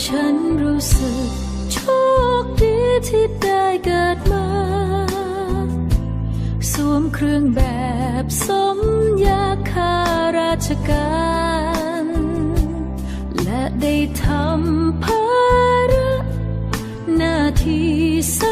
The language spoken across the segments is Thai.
ฉันรู้สึกโชคดีที่ได้เกิดมา สวมเครื่องแบบสมยาคาราชการ และได้ทำภาระหน้าที่ส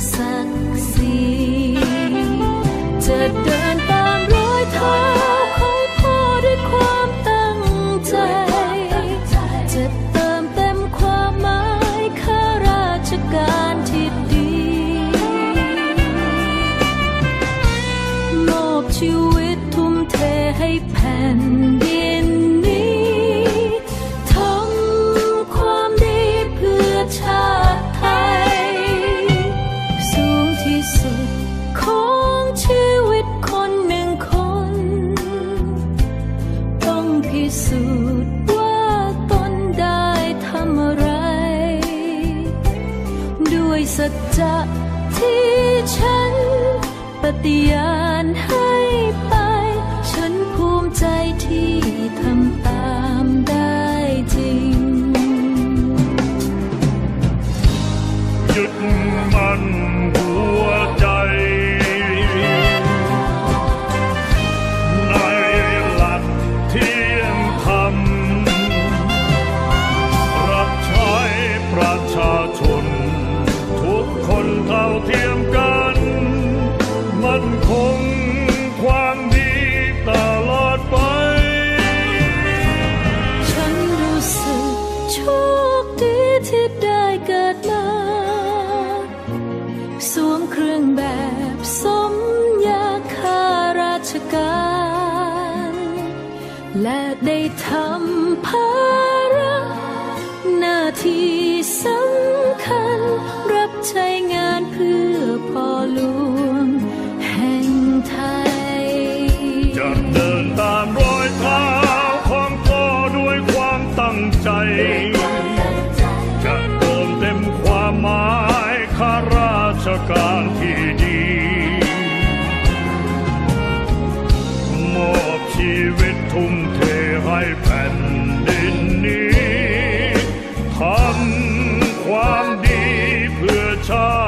sun. สูจน์ว่าตนได้ทำอะไร ด้วยสัจจะที่ฉันปฏิญาณให้ไป ฉันภูมิใจที่ทำตามได้จริง หยึดมัน เทียมกัน มันคงความดีตลอดไป ฉันรู้สึกโชคดีที่ได้เกิดมา สวมเครื่องแบบสมยาคาราชการ และได้ทำภาระหน้าที่สำ เดินตามรอยเท้าของพ่อด้วยความตั้งใจ จะเติมเต็มความหมายข้าราชการที่ดีมอบชีวิตทุ่มเทให้แผ่นดินนี้ทำความดีเพื่อชาติ